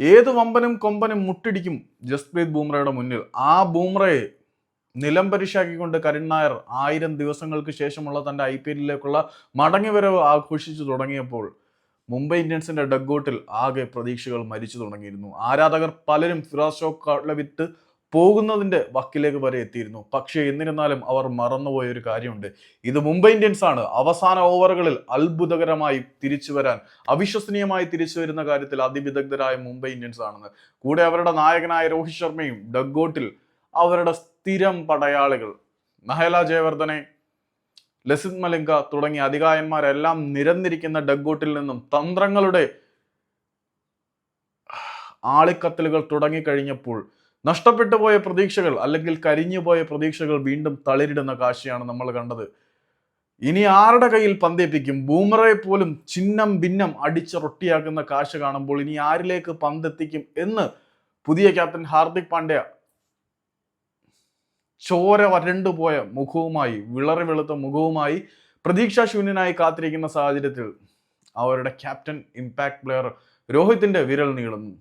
ഏത് വമ്പനും കൊമ്പനും മുട്ടിടിക്കും ജസ്പ്രീത് ബൂംറയുടെ മുന്നിൽ. ആ ബൂംറയെ നിലംപരിശാക്കിക്കൊണ്ട് കരുൺ നായർ ആയിരം ദിവസങ്ങൾക്ക് ശേഷമുള്ള തന്റെ ഐ പി എല്ലിലേക്കുള്ള മടങ്ങിവരവ് ആഘോഷിച്ചു തുടങ്ങിയപ്പോൾ മുംബൈ ഇന്ത്യൻസിന്റെ ഡഗ്ഔട്ടിൽ ആകെ പ്രതീക്ഷകൾ മരിച്ചു തുടങ്ങിയിരുന്നു. ആരാധകർ പലരും ഫിറാസ് ഷോക്ക് വിട്ട് പോകുന്നതിന്റെ വക്കിലേക്ക് വരെ എത്തിയിരുന്നു. പക്ഷേ എന്നിരുന്നാലും അവർ മറന്നുപോയ ഒരു കാര്യമുണ്ട്. ഇത് മുംബൈ ഇന്ത്യൻസ് ആണ്. അവസാന ഓവറുകളിൽ അത്ഭുതകരമായി തിരിച്ചു വരാൻ അവിശ്വസനീയമായി തിരിച്ചു വരുന്ന കാര്യത്തിൽ അതിവിദഗ്ധരായ മുംബൈ ഇന്ത്യൻസ് ആണെന്ന്. കൂടെ അവരുടെ നായകനായ രോഹിത് ശർമ്മയും ഡഗ്ഗോട്ടിൽ അവരുടെ സ്ഥിരം പടയാളികൾ നഹല ജയവർദ്ധനെ ലസിത് മലിംഗ തുടങ്ങിയ അധികായന്മാരെല്ലാം നിരന്നിരിക്കുന്ന ഡഗ്ഗോട്ടിൽ നിന്നും തന്ത്രങ്ങളുടെ ആളിക്കത്തലുകൾ തുടങ്ങിക്കഴിഞ്ഞപ്പോൾ നഷ്ടപ്പെട്ടു പോയ പ്രതീക്ഷകൾ അല്ലെങ്കിൽ കരിഞ്ഞു പോയ പ്രതീക്ഷകൾ വീണ്ടും തളിരിടുന്ന കാഴ്ചയാണ് നമ്മൾ കണ്ടത്. ഇനി ആരുടെ കയ്യിൽ പന്തെത്തിക്കും? ബൂമറയെ പോലും ചിഹ്നം ഭിന്നം അടിച്ച് റൊട്ടിയാക്കുന്ന കാഴ്ച കാണുമ്പോൾ ഇനി ആരിലേക്ക് പന്തെത്തിക്കും എന്ന് പുതിയ ക്യാപ്റ്റൻ ഹാർദിക് പാണ്ഡ്യ ചോര വരണ്ടു പോയ മുഖവുമായി വിളറി വെളുത്ത മുഖവുമായി പ്രതീക്ഷാശൂന്യനായി കാത്തിരിക്കുന്ന സാഹചര്യത്തിൽ അവരുടെ ക്യാപ്റ്റൻ ഇമ്പാക്ട് പ്ലെയർ രോഹിത്തിന്റെ വിരൽ നീളുന്നു.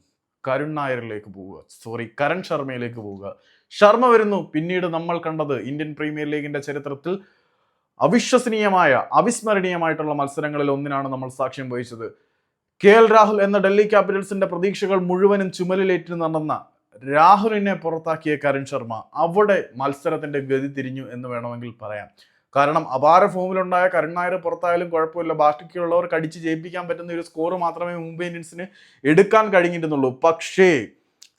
കരുൺ നായരിലേക്ക് പോവുക. സോറി കരൺ ശർമ്മയിലേക്ക് പോവുക. ശർമ്മ വരുന്നു. പിന്നീട് നമ്മൾ കണ്ടത് ഇന്ത്യൻ പ്രീമിയർ ലീഗിന്റെ ചരിത്രത്തിൽ അവിശ്വസനീയമായ അവിസ്മരണീയമായിട്ടുള്ള മത്സരങ്ങളിൽ ഒന്നിനാണ് നമ്മൾ സാക്ഷ്യം വഹിച്ചത്. കെ എൽ രാഹുൽ എന്ന ഡൽഹി ക്യാപിറ്റൽസിന്റെ പ്രതീക്ഷകൾ മുഴുവനും ചുമലിലേറ്റ് നടന്ന രാഹുലിനെ പുറത്താക്കിയ കരൺ ശർമ്മ അവിടെ മത്സരത്തിന്റെ ഗതി തിരിഞ്ഞു എന്ന് വേണമെങ്കിൽ പറയാം. കാരണം അപാര ഫോമിലുണ്ടായ കരുൺ നായർ പുറത്തായാലും കുഴപ്പമില്ല. ബാക്കിയുള്ളവർ കടിച്ച് ജയിപ്പിക്കാൻ പറ്റുന്ന ഒരു സ്കോർ മാത്രമേ മുംബൈ ഇന്ത്യൻസിന് എടുക്കാൻ കഴിഞ്ഞിരുന്നുള്ളൂ. പക്ഷേ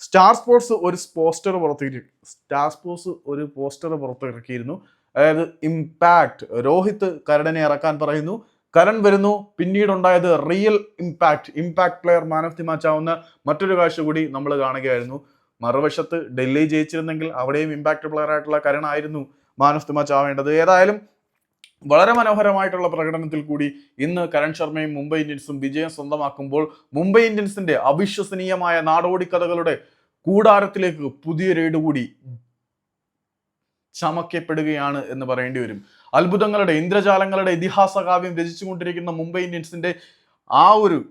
സ്റ്റാർ സ്പോർട്സ് ഒരു പോസ്റ്റർ പുറത്തിറക്കി സ്റ്റാർ സ്പോർട്സ് ഒരു പോസ്റ്റർ പുറത്തിറക്കിയിരുന്നു. അതായത് ഇമ്പാക്ട്. രോഹിത് കരടനെ ഇറക്കാൻ പറയുന്നു. കരൺ വരുന്നു. പിന്നീടുണ്ടായത് real impact. Impact player man of the match ആവുന്ന മറ്റൊരു കാഴ്ച കൂടി നമ്മൾ കാണുകയായിരുന്നു. മറുവശത്ത് ഡൽഹി ജയിച്ചിരുന്നെങ്കിൽ അവിടെയും ഇമ്പാക്ട് പ്ലെയർ ആയിട്ടുള്ള കരൺ ആയിരുന്നു. മാൻ ഓഫ് ദി മാച്ച് ആവേണ്ടത് ഏതായാലും വളരെ മനോഹരമായിട്ടുള്ള പ്രകടനത്തിൽ കൂടി ഇന്ന് കരൺ ശർമ്മയും മുംബൈ ഇന്ത്യൻസും വിജയം സ്വന്തമാക്കുമ്പോൾ മുംബൈ ഇന്ത്യൻസിന്റെ അവിശ്വസനീയമായ നാടോടി കഥകളുടെ കൂടാരത്തിലേക്ക് പുതിയ റെയ്ഡ് കൂടി ചമക്കപ്പെടുകയാണ് എന്ന് പറയേണ്ടി വരും. അത്ഭുതങ്ങളുടെ ഇന്ദ്രജാലങ്ങളുടെ ഇതിഹാസ കാവ്യം രചിച്ചുകൊണ്ടിരിക്കുന്ന മുംബൈ ഇന്ത്യൻസിന്റെ ആ ഒരു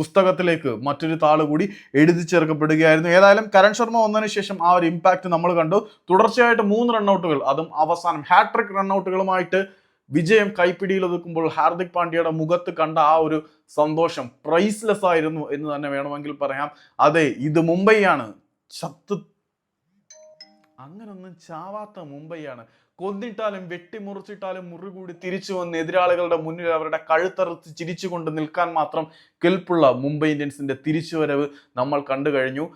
പുസ്തകത്തിലേക്ക് മറ്റൊരു താൾ കൂടി എഴുതി ചേർക്കപ്പെടുകയായിരുന്നു. ഏതായാലും കരൺ ശർമ്മ വന്നതിന് ശേഷം ആ ഒരു ഇമ്പാക്റ്റ് നമ്മൾ കണ്ടു. തുടർച്ചയായിട്ട് മൂന്ന് റണ്ണൌട്ടുകൾ അതും അവസാനം ഹാട്രിക് റണ്ണൌട്ടുകളുമായിട്ട് വിജയം കൈപ്പിടിയിൽ ഒതുക്കുമ്പോൾ ഹാർദിക് പാണ്ഡ്യയുടെ മുഖത്ത് കണ്ട ആ ഒരു സന്തോഷം പ്രൈസ്ലെസ് ആയിരുന്നു എന്ന് തന്നെ വേണമെങ്കിൽ പറയാം. അതെ ഇത് മുംബൈയാണ്. ശത്തു അങ്ങനൊന്നും ചാവാത്ത മുംബൈയാണ്. കൊന്നിട്ടാലും വെട്ടിമുറിച്ചിട്ടാലും മുറികൂടി തിരിച്ചു വന്ന് എതിരാളികളുടെ മുന്നിൽ അവരുടെ കഴുത്തറുത്ത് ചിരിച്ചുകൊണ്ട് നിൽക്കാൻ മാത്രം കെൽപ്പുള്ള മുംബൈ ഇന്ത്യൻസിന്റെ തിരിച്ചുവരവ് നമ്മൾ കണ്ടു കഴിഞ്ഞു.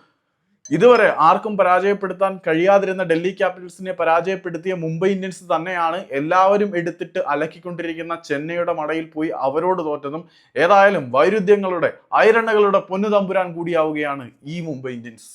ഇതുവരെ ആർക്കും പരാജയപ്പെടുത്താൻ കഴിയാതിരുന്ന ഡൽഹി ക്യാപിറ്റൽസിനെ പരാജയപ്പെടുത്തിയ മുംബൈ ഇന്ത്യൻസ് തന്നെയാണ് എല്ലാവരും എടുത്തിട്ട് അലക്കിക്കൊണ്ടിരിക്കുന്ന ചെന്നൈയുടെ മടയിൽ പോയി അവരോട് തോറ്റതും ഏതായാലും വൈരുദ്ധ്യങ്ങളുടെ ഐരണകളുടെ പൊന്നുതമ്പുരാൻ കൂടിയാവുകയാണ് ഈ മുംബൈ ഇന്ത്യൻസ്.